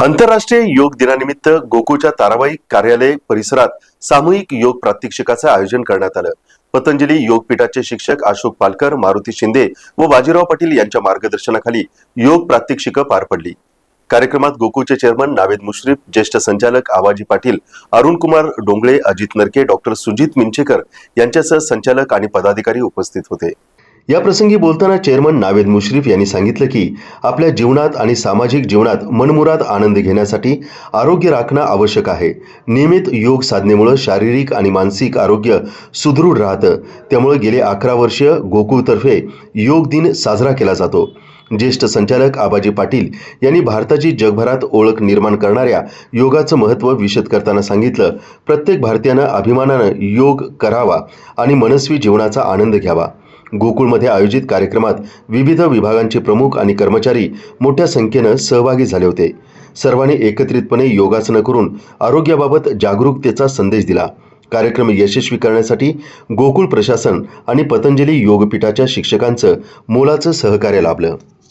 आंतरराष्ट्रीय योग दिनानिमित्त गोकुळच्या ताराबाई कार्यालय परिसरात सामूहिक योग प्रात्यक्षिकाचं आयोजन करण्यात आलं. पतंजली योगपीठाचे शिक्षक अशोक पालकर मारुती शिंदे व बाजीराव पाटील यांच्या मार्गदर्शनाखाली योग प्रात्यक्षिकं पार पडली. कार्यक्रमात गोकुळचे चेअरमन नावेद मुश्रीफ ज्येष्ठ संचालक आबाजी पाटील अरुण कुमार डोंगळे अजित नरके डॉक्टर सुजित मिंचेकर यांच्यासह संचालक आणि पदाधिकारी उपस्थित होते. या प्रसंगी बोलताना चेअरमन नावेद मुश्रीफ यांनी सांगितलं की आपल्या जीवनात आणि सामाजिक जीवनात मनमुराद आनंद घेण्यासाठी आरोग्य राखणं आवश्यक आहे. नियमित योग साधनेमुळे शारीरिक आणि मानसिक आरोग्य सुदृढ राहतं. त्यामुळे गेले अकरा वर्ष गोकुळतर्फे योग दिन साजरा केला जातो. ज्येष्ठ संचालक आबाजी पाटील यांनी भारताची जगभरात ओळख निर्माण करणाऱ्या योगाचं महत्त्व विशद करताना सांगितलं. प्रत्येक भारतीयानं अभिमानानं योग करावा आणि मनस्वी जीवनाचा आनंद घ्यावा. गोकुळमध्ये आयोजित कार्यक्रमात विविध विभागांचे प्रमुख आणि कर्मचारी मोठ्या संख्येनं सहभागी झाले होते. सर्वांनी एकत्रितपणे योगासनं करून आरोग्याबाबत जागरूकतेचा संदेश दिला. कार्यक्रम यशस्वी करण्यासाठी गोकुळ प्रशासन आणि पतंजली योगपीठाच्या शिक्षकांचं मोलाचं सहकार्य लाभलं.